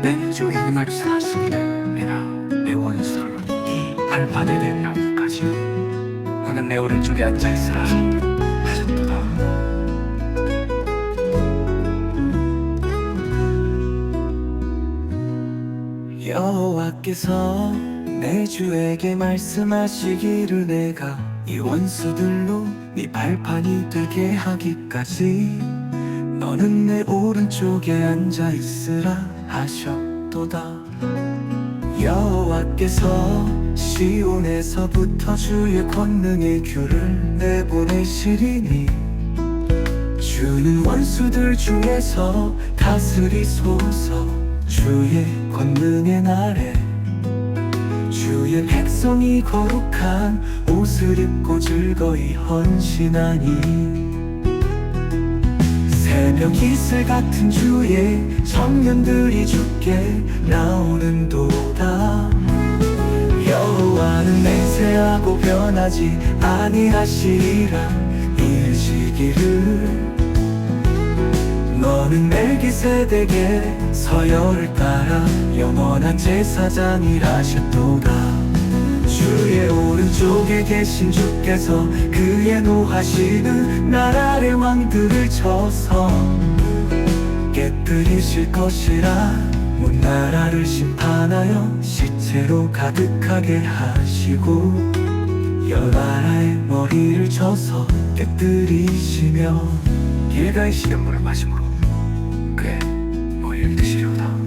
내 주의 말씀하시기를 내가 내 원수를 이 발판에 내리라기까지 너는 내 오른쪽에 앉아있으라 하셨도다. 여호와께서 내 주에게 말씀하시기를 내가 이 원수들로 네 발판이 되게 하기까지 너는 내 오른쪽에 앉아 있으라 하셨도다. 여호와께서 시온에서부터 주의 권능의 규를 내보내시리니 주는 원수들 중에서 다스리소서 주의 권능의 날에 주의 백성이 거룩한 옷을 입고 즐거이 헌신하니 새벽 이슬 같은 주의 청년들이 주께 나오는 도다. 여호와는 맹세하고 변하지 아니하시리라. 일시기를 너는 멜기세덱의 서열을 따라 영원한 제사장이라셨도다 주의 오른쪽에 계신 주께서 그의 노하시는 나라의 왕들을 쳐서 깨뜨리실 것이라 온 나라를 심판하여 시체로 가득하게 하시고 열 나라의 머리를 쳐서 깨뜨리시며 길가의 시냇물을 마시므로 그의 머리를 드시려다.